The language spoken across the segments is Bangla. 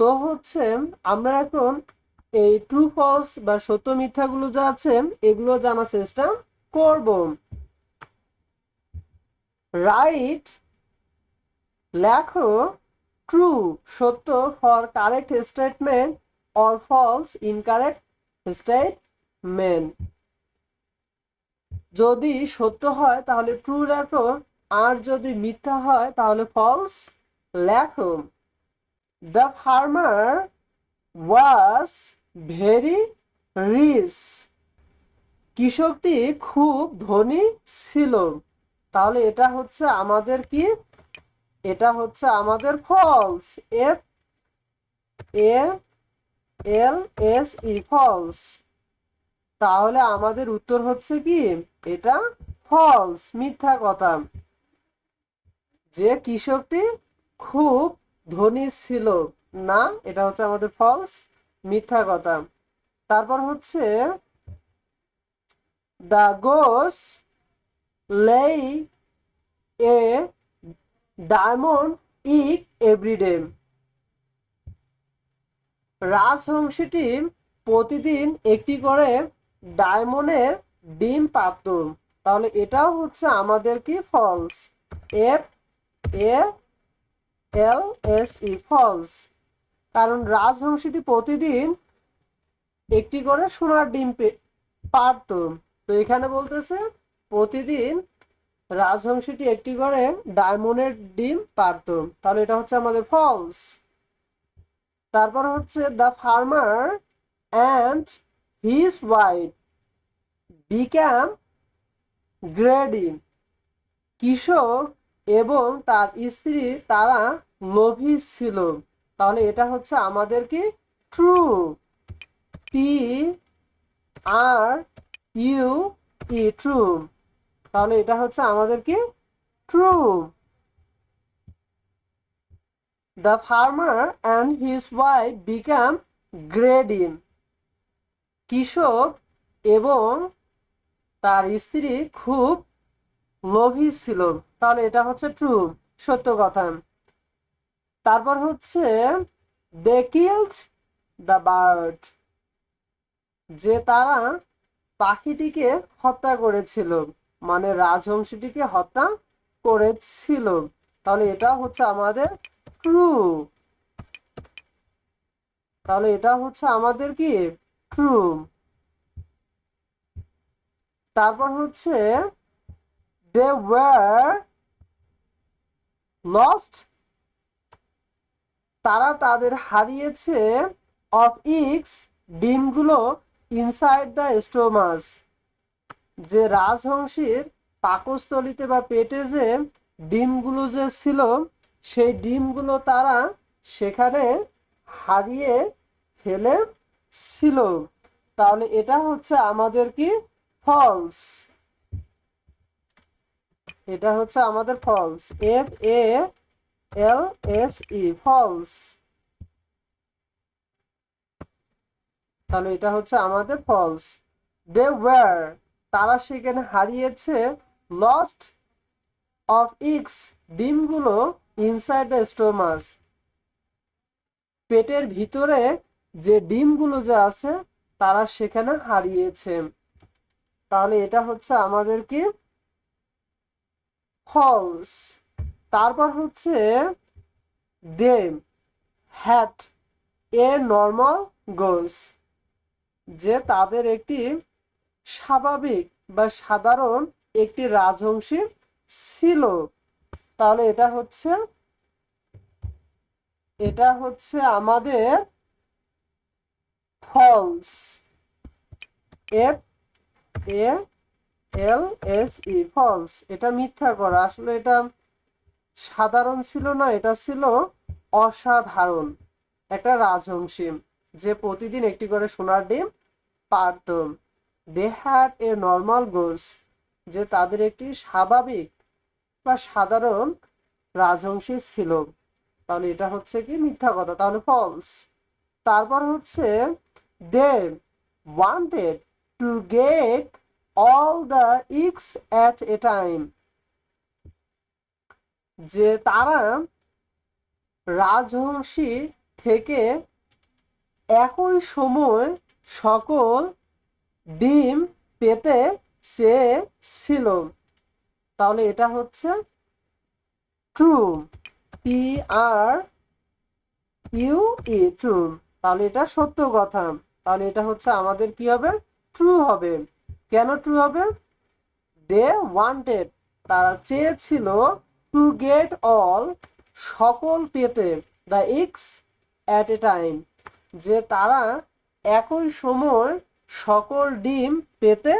তো হচ্ছে আমরা এখন এই ট্রু ফলস বা সত্য, মিথ্যাগুলো যা আছে, এগুলো জানার চেষ্টা করব। রাইট লেখো ট্রু সত্য for correct statement or false incorrect statement যদি সত্য হয়, তাহলে ট্রু লেখো, আর যদি মিথ্যা হয়, তাহলে ফলস লেখো। The farmer was very rich কৃষকটি খুব ধনী ছিল। তাহলে এটা হচ্ছে আমাদের কি? এটা হচ্ছে আমাদের false F A L S E false তাহলে আমাদের উত্তর হচ্ছে কি? এটা ফলস মিথ্যা কথা। যে কৃষকটি খুব ধনী ছিল না, এটা হচ্ছে আমাদের ফলস মিথ্যা কথা। তারপর হচ্ছে দ্য গোস লেই এ ডায়মন্ড ইক এভরিডে রাজহংসীটি প্রতিদিন একটি করে ডায়মন্ডের ডিম পাত তাহলে এটাও হচ্ছে আমাদের কি? False F, A L S E false কারণ রাজহংসীটি প্রতিদিন একটি করে সোনার ডিম পারত। তো এখানে বলতেছে, প্রতিদিন রাজহংসীটি একটি করে ডায়মন্ডের ডিম পারত। তাহলে এটা হচ্ছে আমাদের ফলস তারপর হচ্ছে the farmer and his wife became greedy কৃষক এবং তার স্ত্রী তারা লোভী ছিল। তাহলে এটা হচ্ছে আমাদের কি? True P R U E true তাহলে এটা হচ্ছে আমাদের কি? True the farmer and his wife became greedy কৃষক এবং তার স্ত্রী খুব লোভী ছিল। তাহলে এটা হচ্ছে ট্রু সত্য কথা। তারপর হচ্ছে দে কিলড দ্য বার্ড যে তারা পাখিটিকে হত্যা করেছিল মানে রাজহংসীটিকে হত্যা করেছিল। তাহলে এটা হচ্ছে আমাদের ট্রু তাহলে এটা হচ্ছে আমাদের কি? ট্রু তারপর হচ্ছে দে ওয়ার লস্ট তারা তাদের হারিয়েছে অফ ইক্স ডিমগুলো ইনসাইড দ্য স্টোমাস যে রাজহংসীর পাকস্থলিতে বা পেটে যে ডিমগুলো যে ছিল, সেই ডিমগুলো তারা সেখানে হারিয়ে ফেলে ছিল তাহলে এটা হচ্ছে আমাদের কি? ফলস এটা হচ্ছে আমাদের false F A L S E false তাহলে এটা হচ্ছে আমাদের ফলস দে ওয়ার তারা সেখানে হারিয়েছে লস্ট অফ ইক্স ডিমগুলো ইনসাইড দ্য স্টোমাস পেটের ভিতরে যে ডিমগুলো যে আছে, তারা সেখানে হারিয়েছে। তাহলে এটা হচ্ছে আমাদের কি? ফলস তারপর হচ্ছে দে হ্যাট এ নর্মাল গোস যে তাদের একটি স্বাভাবিক বা সাধারণ একটি রাজহংসী ছিল। তাহলে এটা হচ্ছে এটা হচ্ছে আমাদের false A L S E false এটা মিথ্যা করা। আসলে এটা সাধারণ ছিল না, এটা ছিল অসাধারণ একটা রাজহংসী যে প্রতিদিন একটি করে সোনার ডিম পারত দে হ্যাড এ নর্মাল গোস যে তাদের একটি স্বাভাবিক বা সাধারণ রাজহংসী ছিল। তাহলে এটা হচ্ছে কি মিথ্যা কথা? তাহলে ফলস তারপর হচ্ছে they wanted to get all the eggs at a time যে তারা রাজহংসী থেকে একই সময় সকল ডিম পেতে চেয়েছিল। তাহলে এটা হচ্ছে true P R U E true তাহলে এটা সত্য কথা। তাহলে এটা হচ্ছে আমাদের কি হবে? ট্রু হবে। কেন ট্রু হবে? দে ওয়ান্টেড তারা চেয়েছিল টু গেট অল সকল পেতে the eggs at a time যে তারা একই সময় সকল ডিম পেতে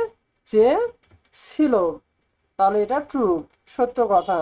চেয়েছিল। তাহলে এটা ট্রু সত্য কথা।